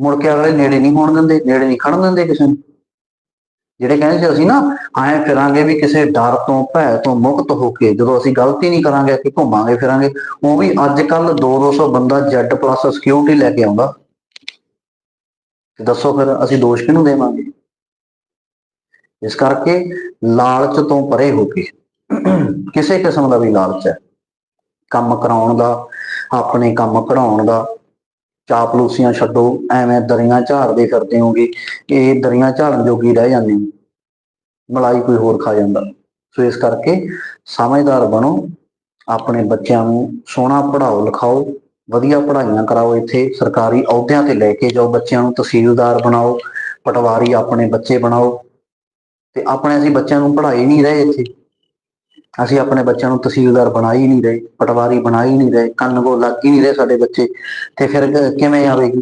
ਮੁੜ ਕੇ ਅਗਲੇ ਨੇੜੇ ਨਹੀਂ ਹੋਣ ਦਿੰਦੇ, ਨੇੜੇ ਨਹੀਂ ਖੜਨ ਦਿੰਦੇ ਕਿਸੇ ਨੂੰ। ਜਿਹੜੇ ਕਹਿੰਦੇ ਸੀ ਅਸੀਂ ਨਾ ਆਏ ਫਿਰਾਂਗੇ ਵੀ ਕਿਸੇ ਡਰ ਤੋਂ, ਭੈ ਤੋਂ ਮੁਕਤ ਹੋ ਕੇ, ਜਦੋਂ ਅਸੀਂ ਗਲਤੀ ਨਹੀਂ ਕਰਾਂਗੇ ਕਿ ਘੁੰਮਾਂਗੇ ਫਿਰਾਂਗੇ, ਉਹ ਵੀ ਅੱਜ ਕੱਲ 2-200 ਬੰਦਾ ਜੈਡ ਪਲੱਸ ਸਿਕਿਉਰਿਟੀ ਲੈ ਕੇ ਆਉਂਦਾ। ਤੇ ਦੱਸੋ ਫਿਰ, ਅਸੀਂ ਦੋਸ਼ ਕਿਹਨੂੰ ਦੇਵਾਂਗੇ? ਇਸ ਕਰਕੇ ਲਾਲਚ ਤੋਂ ਪਰੇ ਹੋ ਕੇ, ਕਿਸੇ ਕਿਸਮ ਦਾ ਵੀ ਲਾਲਚ ਹੈ। ਕੰਮ ਕਰਾਉਣ ਦਾ, ਆਪਣੇ ਕੰਮ ਕਢਾਉਣ ਦਾ ਚਾਪਲੂਸੀਆਂ ਛੱਡੋ, ਐਵੇਂ ਦਰੀਆਂ ਝਾੜਦੇ ਫਿਰਦੇ ਹੋਗੇ ਇਹ ਦਰੀਆਂ ਝਾੜਨ ਜੋਗੀ ਰਹਿ ਜਾਂਦੇ ਹੋ। ਮਲਾਈ ਕੋਈ ਹੋਰ ਖਾ ਜਾਂਦਾ। ਸੋ ਇਸ ਕਰਕੇ ਸਮਝਦਾਰ ਬਣੋ, ਆਪਣੇ ਬੱਚਿਆਂ ਨੂੰ ਸੋਹਣਾ ਪੜ੍ਹਾਓ, ਲਿਖਾਓ, ਵਧੀਆ ਪੜ੍ਹਾਈਆਂ ਕਰਾਓ ਇੱਥੇ, ਸਰਕਾਰੀ ਅਹੁਦਿਆਂ ਤੇ ਲੈ ਕੇ ਜਾਓ ਬੱਚਿਆਂ ਨੂੰ, ਤਹਿਸੀਲਦਾਰ ਬਣਾਓ, ਪਟਵਾਰੀ ਆਪਣੇ ਬੱਚੇ ਬਣਾਓ। ਤੇ ਆਪਣੇ ਅਸੀਂ ਬੱਚਿਆਂ ਨੂੰ ਪੜ੍ਹਾਈ ਨਹੀਂ ਰਹੇ ਇੱਥੇ। ਅਸੀਂ ਆਪਣੇ ਬੱਚਿਆਂ ਨੂੰ ਤਹਿਸੀਲਦਾਰ ਬਣਾ ਹੀ ਨਹੀਂ ਰਹੇ, ਪਟਵਾਰੀ ਬਣਾ ਹੀ ਨਹੀਂ ਰਹੇ, ਕੰਨ ਕੋ ਲੱਗ ਹੀ ਨਹੀਂ ਰਹੇ ਸਾਡੇ ਬੱਚੇ। ਤੇ ਫਿਰ ਕਿਵੇਂ ਆਵੇਗੀ?